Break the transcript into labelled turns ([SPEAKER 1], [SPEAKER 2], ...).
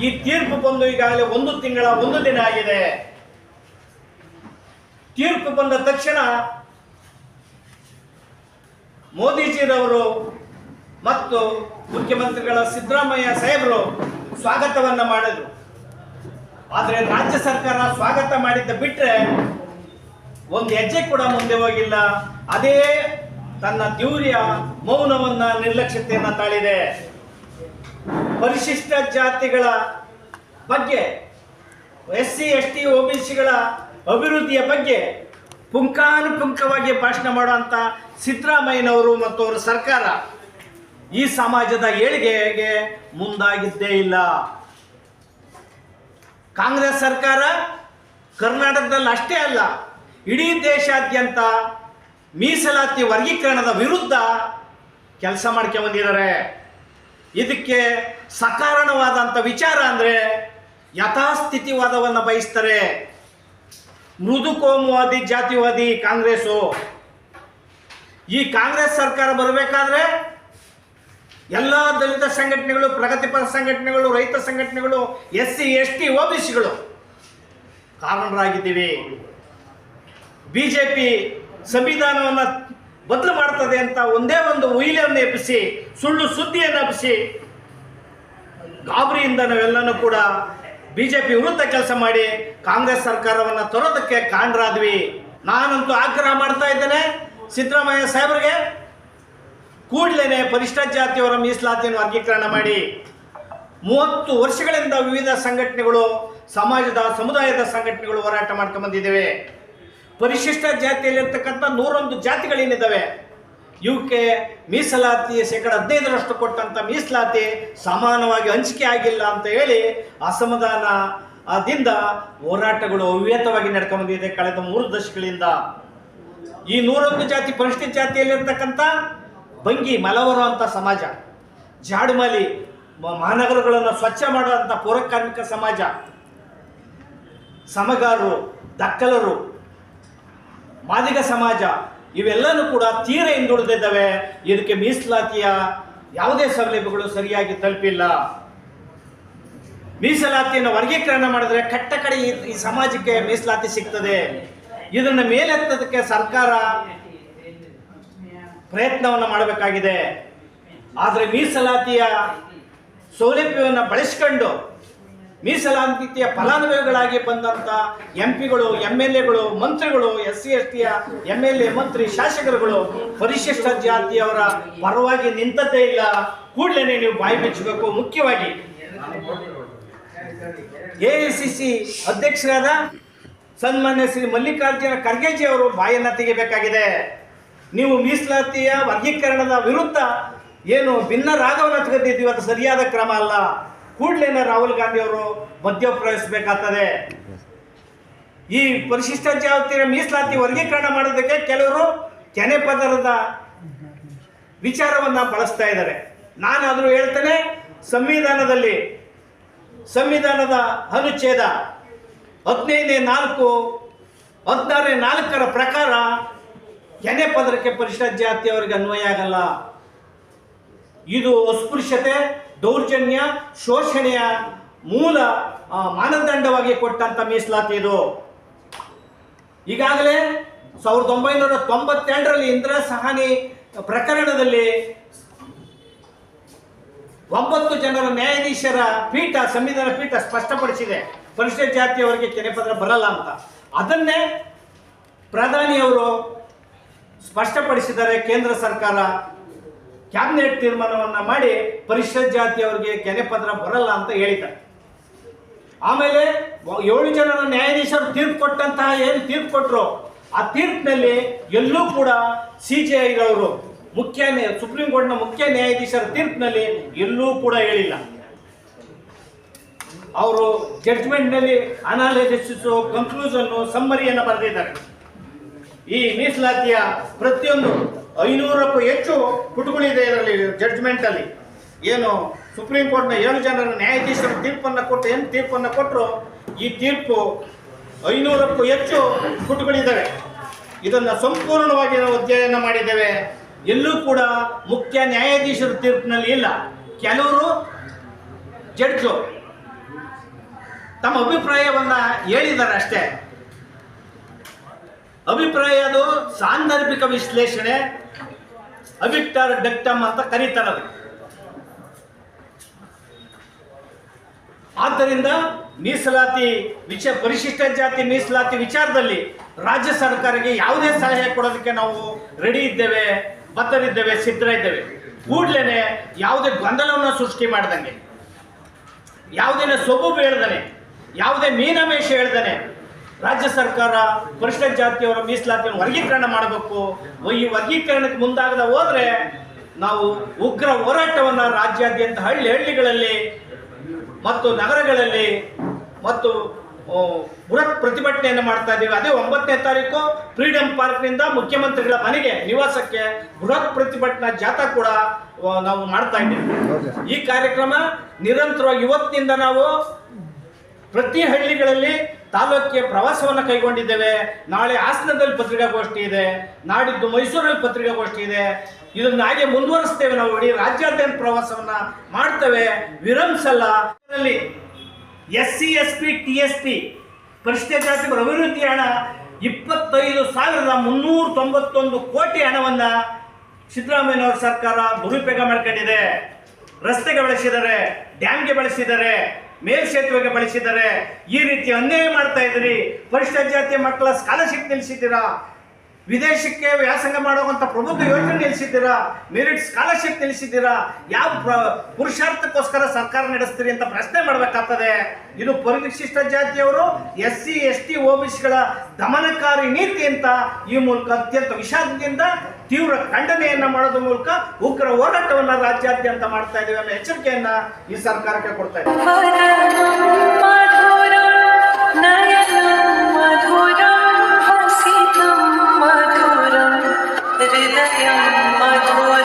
[SPEAKER 1] ಈ ತೀರ್ಪು ಬಂದು ಈಗಾಗಲೇ ಒಂದು ತಿಂಗಳ, ಒಂದು ದಿನ ಆಗಿದೆ. ತೀರ್ಪು ಬಂದ ತಕ್ಷಣ ಮೋದಿಜಿರವರು ಮತ್ತು ಮುಖ್ಯಮಂತ್ರಿಗಳ ಸಿದ್ದರಾಮಯ್ಯ ಸಾಹೇಬರು ಸ್ವಾಗತವನ್ನ ಮಾಡಿದ್ರು. ಆದರೆ ರಾಜ್ಯ ಸರ್ಕಾರ ಸ್ವಾಗತ ಮಾಡಿದ್ದ ಬಿಟ್ಟರೆ ಒಂದು ಹೆಜ್ಜೆ ಕೂಡ ಮುಂದೆ ಹೋಗಿಲ್ಲ. ಅದೇ ತನ್ನ ದ್ಯೂರ್ಯ ಮೌನವನ್ನ ನಿರ್ಲಕ್ಷ್ಯತೆಯನ್ನ ತಾಳಿದೆ. ಪರಿಶಿಷ್ಟ ಜಾತಿಗಳ ಬಗ್ಗೆ S C S T O B ಸಿಗಳ ಅಭಿವೃದ್ಧಿಯ ಬಗ್ಗೆ ಪುಂಖಾನುಪುಂಖವಾಗಿ ಭಾಷಣ ಮಾಡುವಂಥ ಸಿದ್ದರಾಮಯ್ಯನವರು ಮತ್ತು ಅವರ ಸರ್ಕಾರ ಈ ಸಮಾಜದ ಏಳಿಗೆಗೆ ಮುಂದಾಗಿದ್ದೇ ಇಲ್ಲ. ಕಾಂಗ್ರೆಸ್ ಸರ್ಕಾರ ಕರ್ನಾಟಕದಲ್ಲಿ ಅಷ್ಟೇ ಅಲ್ಲ, ಇಡೀ ದೇಶಾದ್ಯಂತ ಮೀಸಲಾತಿ ವರ್ಗೀಕರಣದ ವಿರುದ್ಧ ಕೆಲಸ ಮಾಡ್ಕೊಂಬಂದಿದ್ದಾರೆ ಇದಕ್ಕೆ ಸಕಾರಣವಾದಂಥ ವಿಚಾರ ಅಂದರೆ ಯಥಾಸ್ಥಿತಿವಾದವನ್ನು ಬಯಸ್ತಾರೆ. ಮೃದು ಕೋಮುವಾದಿ, ಜಾತಿವಾದಿ, ಕಾಂಗ್ರೆಸ್ಸು. ಈ ಕಾಂಗ್ರೆಸ್ ಸರ್ಕಾರ ಬರಬೇಕಾದ್ರೆ ಎಲ್ಲ ದಲಿತ ಸಂಘಟನೆಗಳು, ಪ್ರಗತಿಪರ ಸಂಘಟನೆಗಳು, ರೈತ ಸಂಘಟನೆಗಳು S C S T O B ಸಿಗಳು ಕಾರಣರಾಗಿದ್ದೀವಿ. ಬಿ ಜೆ ಪಿ ಸಂವಿಧಾನವನ್ನು ಬದಲು ಮಾಡ್ತದೆ ಅಂತ ಒಂದೇ ಒಂದು ಉಯಿಲೆಯನ್ನು ಎಪ್ಪಿಸಿ ಸುಳ್ಳು ಸುದ್ದಿಯನ್ನು ಎಪ್ಪಿಸಿ ಗಾಬರಿಯಿಂದ ನಾವೆಲ್ಲನೂ ಕೂಡ ಬಿ ಜೆ ಪಿ ವಿರುದ್ಧ ಕೆಲಸ ಮಾಡಿ ಕಾಂಗ್ರೆಸ್ ಸರ್ಕಾರವನ್ನು ತರೋದಕ್ಕೆ ಕಾಣ್ರಾದ್ವಿ ನಾನಂತೂ ಆಗ್ರಹ ಮಾಡ್ತಾ ಇದ್ದೇನೆ. ಸಿದ್ದರಾಮಯ್ಯ ಸಾಹೇಬರಿಗೆ ಕೂಡಲೇ ಪರಿಷ್ಠ ಜಾತಿಯವರ ಮೀಸಲಾತಿಯನ್ನು ವರ್ಗೀಕರಣ ಮಾಡಿ. ಮೂವತ್ತು ವರ್ಷಗಳಿಂದ ವಿವಿಧ ಸಂಘಟನೆಗಳು, ಸಮಾಜದ, ಸಮುದಾಯದ ಸಂಘಟನೆಗಳು ಹೋರಾಟ ಮಾಡ್ಕೊಂಡು ಬಂದಿದ್ದೇವೆ. ಪರಿಶಿಷ್ಟ ಜಾತಿಯಲ್ಲಿರ್ತಕ್ಕಂಥ ನೂರೊಂದು ಜಾತಿಗಳೇನಿದ್ದಾವೆ ಇವಕ್ಕೆ ಮೀಸಲಾತಿ ಶೇಕಡ ಹದಿನೈದರಷ್ಟು ಕೊಟ್ಟಂಥ ಮೀಸಲಾತಿ ಸಮಾನವಾಗಿ ಹಂಚಿಕೆ ಆಗಿಲ್ಲ ಅಂತ ಹೇಳಿ ಅಸಮಾಧಾನ ಆದಿಂದ ಹೋರಾಟಗಳು ಅವ್ಯತವಾಗಿ ನಡ್ಕೊಂಡಿದೆ ಕಳೆದ ಮೂರು ದಶಕಗಳಿಂದ. ಈ ನೂರೊಂದು ಜಾತಿ ಪರಿಶಿಷ್ಟ ಜಾತಿಯಲ್ಲಿರ್ತಕ್ಕಂಥ ಬಂಗಿ ಮಲವರು ಅಂತ ಸಮಾಜ, ಜಾಡುಮಲಿ ಮಹಾನಗರಗಳನ್ನು ಸ್ವಚ್ಛ ಮಾಡುವಂಥ ಪೌರಕಾರ್ಮಿಕ ಸಮಾಜ, ಸಮಗಾರರು, ದಕ್ಕಲರು ಮಾದಿಗ ಸಮಾಜ, ಇವೆಲ್ಲನೂ ಕೂಡ ತೀರ ಹಿಂದುಳಿದಿದ್ದಾವೆ. ಇದಕ್ಕೆ ಮೀಸಲಾತಿಯ ಯಾವುದೇ ಸೌಲಭ್ಯಗಳು ಸರಿಯಾಗಿ ತಲುಪಿಲ್ಲ. ಮೀಸಲಾತಿಯನ್ನು ವರ್ಗೀಕರಣ ಮಾಡಿದ್ರೆ ಕಟ್ಟ ಕಡೆ ಈ- ಸಮಾಜಕ್ಕೆ ಮೀಸಲಾತಿ ಸಿಗ್ತದೆ. ಇದನ್ನು ಮೇಲೆತ್ತದಕ್ಕೆ ಸರ್ಕಾರ ಪ್ರಯತ್ನವನ್ನು ಮಾಡಬೇಕಾಗಿದೆ. ಆದರೆ ಮೀಸಲಾತಿಯ ಸೌಲಭ್ಯವನ್ನು ಬಳಸ್ಕೊಂಡು ಮೀಸಲಾತಿಯ ಫಲಾನುಭವಿಗಳಾಗಿ ಬಂದಂಥ ಎಂ ಪಿಗಳು ಎಂ ಎಲ್ ಎಗಳು, ಮಂತ್ರಿಗಳು, ಎಸ್ ಸಿ, ಎಸ್ ಟಿಯ ಎಂ ಎಲ್ ಎ, ಮಂತ್ರಿ, ಶಾಸಕರುಗಳು, ಪರಿಶಿಷ್ಟ ಜಾತಿಯವರ ಪರವಾಗಿ ನಿಂತದ್ದೇ ಇಲ್ಲ. ಕೂಡಲೇ ನೀವು ಬಾಯಿ ಬಿಚ್ಚಬೇಕು ಮುಖ್ಯವಾಗಿ ಎ ಸಿ ಸಿ ಅಧ್ಯಕ್ಷರಾದ ಸನ್ಮಾನ್ಯ ಶ್ರೀ ಮಲ್ಲಿಕಾರ್ಜುನ ಖರ್ಗೆಜಿ ಅವರು ಬಾಯನ್ನ ತೆಗಿಬೇಕಾಗಿದೆ. ನೀವು ಮೀಸಲಾತಿಯ ವರ್ಗೀಕರಣದ ವಿರುದ್ಧ ಏನು ಭಿನ್ನ ರಾಗವನ್ನು ತೆಗೆದಿದ್ದೀವಿ, ಅದು ಸರಿಯಾದ ಕ್ರಮ ಅಲ್ಲ. ಕೂಡಲೇ ರಾಹುಲ್ ಗಾಂಧಿ ಅವರು ಮಧ್ಯಪ್ರವೇಶಿಸಬೇಕಾಗ್ತದೆ ಈ ಪರಿಶಿಷ್ಟ ಜಾತಿಯ ಮೀಸಲಾತಿ ವರ್ಗೀಕರಣ ಮಾಡೋದಕ್ಕೆ ಕೆಲವರು ಕೆನೆ ಪದರದ ವಿಚಾರವನ್ನ ಬಳಸ್ತಾ ಇದ್ದಾರೆ. ನಾನು ಹೇಳ್ತೇನೆ, ಸಂವಿಧಾನದಲ್ಲಿ ಸಂವಿಧಾನದ ಅನುಚ್ಛೇದ ಹದಿನೈದನೇ ನಾಲ್ಕು, ಹದಿನಾರನೇ ನಾಲ್ಕರ ಪ್ರಕಾರ ಕೆನೆ ಪದರಕ್ಕೆ ಪರಿಶಿಷ್ಟ ಜಾತಿಯವರಿಗೆ ಅನ್ವಯ ಆಗಲ್ಲ. ಇದು ಅಸ್ಪೃಶ್ಯತೆ. ದೌರ್ಜನ್ಯ ಶೋಷಣೆಯ ಮೂಲ ಮಾನದಂಡವಾಗಿ ಕೊಟ್ಟಂತ ಮೀಸಲಾತಿ ಇದು. ಈಗಾಗಲೇ ಸಾವಿರದ ಒಂಬೈನೂರ ತೊಂಬತ್ತೆರಡರಲ್ಲಿ ಇಂದಿರಾ ಸಹಾನಿ ಪ್ರಕರಣದಲ್ಲಿ ಒಂಬತ್ತು ಜನರ ನ್ಯಾಯಾಧೀಶರ ಪೀಠ, ಸಂವಿಧಾನ ಪೀಠ ಸ್ಪಷ್ಟಪಡಿಸಿದೆ. ಪರಿಶಿಷ್ಟ ಜಾತಿಯವರಿಗೆ ಕೆನೆಪತ್ರ ಬರಲ್ಲ ಅಂತ. ಅದನ್ನೇ ಪ್ರಧಾನಿಯವರು ಸ್ಪಷ್ಟಪಡಿಸಿದ್ದಾರೆ ಕೇಂದ್ರ ಸರ್ಕಾರ. ಕ್ಯಾಬಿನೆಟ್ ತೀರ್ಮಾನವನ್ನ ಮಾಡಿ ಪರಿಷತ್ ಜಾತಿಯವರಿಗೆ ಕೆನೆಪತ್ರ ಬರಲ್ಲ ಅಂತ ಹೇಳಿದ್ದಾರೆ. ಆಮೇಲೆ ಏಳು ಜನರ ನ್ಯಾಯಾಧೀಶರು ತೀರ್ಪು ಕೊಟ್ಟಂತಹ ಏನು ತೀರ್ಪು ಕೊಟ್ಟರು ಆ ತೀರ್ಪಿನಲ್ಲಿ ಎಲ್ಲೂ ಕೂಡ ಸಿ ಜೆ ಐರವರು ಮುಖ್ಯ ಸುಪ್ರೀಂ ಕೋರ್ಟ್ನ ಮುಖ್ಯ ನ್ಯಾಯಾಧೀಶರ ತೀರ್ಪಿನಲ್ಲಿ ಎಲ್ಲೂ ಕೂಡ ಹೇಳಿಲ್ಲ. ಅವರು ಜಡ್ಜ್ಮೆಂಟ್ನಲ್ಲಿ ಅನಾಲಿಸಿಸ್ ಕನ್ಕ್ಲೂಷನ್ ಸಮ್ಮರಿಯನ್ನು ಬರೆದಿದ್ದಾರೆ. ಈ ಮೀಸಲಾತಿಯ ಪ್ರತಿಯೊಂದು ಐನೂರಕ್ಕೂ ಹೆಚ್ಚು ಪುಟಗಳಿದೆ ಇದರಲ್ಲಿ ಜಡ್ಜ್ಮೆಂಟಲ್ಲಿ ಏನು ಸುಪ್ರೀಂ ಕೋರ್ಟ್ನ ಏಳು ಜನರ ನ್ಯಾಯಾಧೀಶರು ತೀರ್ಪನ್ನು ಕೊಟ್ಟು ಏನು ತೀರ್ಪನ್ನು ಕೊಟ್ಟರು ಈ ತೀರ್ಪು ಐನೂರಕ್ಕೂ ಹೆಚ್ಚು ಪುಟಗಳಿದ್ದಾವೆ ಇದನ್ನು ಸಂಪೂರ್ಣವಾಗಿ ನಾವು ಅಧ್ಯಯನ ಮಾಡಿದ್ದೇವೆ. ಎಲ್ಲೂ ಕೂಡ ಮುಖ್ಯ ನ್ಯಾಯಾಧೀಶರ ತೀರ್ಪಿನಲ್ಲಿ ಇಲ್ಲ. ಕೆಲವರು ಜಡ್ಜು ತಮ್ಮ ಅಭಿಪ್ರಾಯವನ್ನ ಹೇಳಿದ್ದಾರೆ ಅಷ್ಟೇ. ಅಭಿಪ್ರಾಯ ಅದು, ಸಾಂದರ್ಭಿಕ ವಿಶ್ಲೇಷಣೆ. ಅವಿಕ್ಟರ್ ಡಕ್ಟಮ್ ಅಂತ ಕರೀತಾರೆ ಆದ್ದರಿಂದ ಮೀಸಲಾತಿ ವಿಚ, ಪರಿಶಿಷ್ಟ ಜಾತಿ ಮೀಸಲಾತಿ ವಿಚಾರದಲ್ಲಿ ರಾಜ್ಯ ಸರ್ಕಾರಕ್ಕೆ ಯಾವುದೇ ಸಲಹೆ ಕೊಡೋದಕ್ಕೆ ನಾವು ರೆಡಿ ಇದ್ದೇವೆ, ಬದ್ಧರಿದ್ದೇವೆ ಸಿದ್ಧರಿದ್ದೇವೆ ಕೂಡ್ಲೇನೆ ಯಾವುದೇ ಗೊಂದಲವನ್ನು ಸೃಷ್ಟಿ ಮಾಡ್ದಂಗೆ, ಯಾವುದೇ ಸೊಬು ಹೇಳ್ದಾನೆ, ಯಾವುದೇ ಮೀನಮೇಷ ಹೇಳ್ದಾನೆ ರಾಜ್ಯ ಸರ್ಕಾರ ಪರಿಶಿಷ್ಟ ಜಾತಿಯವರ ಮೀಸಲಾತಿಯನ್ನು ವರ್ಗೀಕರಣ ಮಾಡಬೇಕು. ಈ ವರ್ಗೀಕರಣಕ್ಕೆ ಮುಂದಾಗದ ಹೋದ್ರೆ ನಾವು ಉಗ್ರ ಹೋರಾಟವನ್ನು ರಾಜ್ಯಾದ್ಯಂತ ಹಳ್ಳಿ ಹಳ್ಳಿಗಳಲ್ಲಿ ಮತ್ತು ನಗರಗಳಲ್ಲಿ ಮತ್ತು ಬೃಹತ್ ಪ್ರತಿಭಟನೆಯನ್ನು ಮಾಡ್ತಾ ಇದ್ದೀವಿ. ಅದೇ ಒಂಬತ್ತನೇ ತಾರೀಕು ಫ್ರೀಡಂ ಪಾರ್ಕ್ನಿಂದ ಮುಖ್ಯಮಂತ್ರಿಗಳ ಮನೆಗೆ, ನಿವಾಸಕ್ಕೆ ಬೃಹತ್ ಪ್ರತಿಭಟನಾ ಜಾಥಾ ಕೂಡ ನಾವು ಮಾಡ್ತಾ ಇದ್ದೀವಿ. ಈ ಕಾರ್ಯಕ್ರಮ ನಿರಂತರವಾಗಿ ಇವತ್ತಿನಿಂದ ನಾವು ಪ್ರತಿ ಹಳ್ಳಿಗಳಲ್ಲಿ ತಾಲೂಕಿಗೆ ಪ್ರವಾಸವನ್ನು ಕೈಗೊಂಡಿದ್ದೇವೆ. ನಾಳೆ ಹಾಸನದಲ್ಲಿ ಪತ್ರಿಕಾಗೋಷ್ಠಿ ಇದೆ. ನಾಡಿದ್ದು ಮೈಸೂರಲ್ಲಿ ಪತ್ರಿಕಾಗೋಷ್ಠಿ ಇದೆ. ಇದನ್ನ ಹಾಗೆ ಮುಂದುವರಿಸ್ತೇವೆ ನಾವು. ಇಡೀ ರಾಜ್ಯಾದ್ಯಂತ ಪ್ರವಾಸವನ್ನ ಮಾಡ್ತೇವೆ. ವಿರಂಸಲ್ಲ ಇದರಲ್ಲಿ S C, S P, T S P ಪರಿಷ್ಠ ಜಾತಿ ಅಭಿವೃದ್ಧಿ ಹಣ ಇಪ್ಪತ್ತೈದು ಸಾವಿರದ ಮುನ್ನೂರ ತೊಂಬತ್ತೊಂದು ಕೋಟಿ ಹಣವನ್ನ ಸಿದ್ದರಾಮಯ್ಯನವರ ಸರ್ಕಾರ ದುರುಪಯೋಗ ಮಾಡ್ಕೊಂಡಿದೆ. ರಸ್ತೆಗೆ ಬಳಸಿದ್ದಾರೆ, ಡ್ಯಾಮ್ಗೆ ಬಳಸಿದ್ದಾರೆ. ಮೇಲ್ಸೇತುವೆಗೆ ಬಳಸಿದರೆ ಈ ರೀತಿ ಅನ್ಯಾಯ ಮಾಡ್ತಾ ಇದ್ರಿ ಪರಿಷ್ಠ ಜಾತಿಯ ಮಕ್ಕಳ ಸ್ಕಾಲರ್ಶಿಪ್ ನಿಲ್ಲಿಸಿದ್ದೀರಾ? ವಿದೇಶಕ್ಕೆ ವ್ಯಾಸಂಗ ಮಾಡುವಂತ ಪ್ರಮುಖ ಯೋಜನೆ ನಿಲ್ಲಿಸಿದ್ದೀರಾ? Merit scholarship ನಿಲ್ಲಿಸಿದ್ದೀರಾ? ಯಾವ ಪುರುಷಾರ್ಥಕ್ಕೋಸ್ಕರ ಸರ್ಕಾರ ನಡೆಸ್ತೀರಿ ಅಂತ ಪ್ರಶ್ನೆ ಮಾಡಬೇಕಾಗ್ತದೆ. ಇದು ಪರಿಶಿಷ್ಟ ಜಾತಿಯವರು S C, S T O ದಮನಕಾರಿ ನೀತಿ ಅಂತ ಈ ಮೂಲಕ ಅತ್ಯಂತ ವಿಷಾದದಿಂದ ತೀವ್ರ ಖಂಡನೆಯನ್ನ ಮಾಡೋದ್ರ ಮೂಲಕ ಉಗ್ರ ಹೋರಾಟವನ್ನ ರಾಜ್ಯಾದ್ಯಂತ ಮಾಡ್ತಾ ಇದ್ದೀವಿ ಅನ್ನೋ ಎಚ್ಚರಿಕೆಯನ್ನ ಈ ಸರ್ಕಾರಕ್ಕೆ ಕೊಡ್ತಾ ಇದ್ದೀವಿ.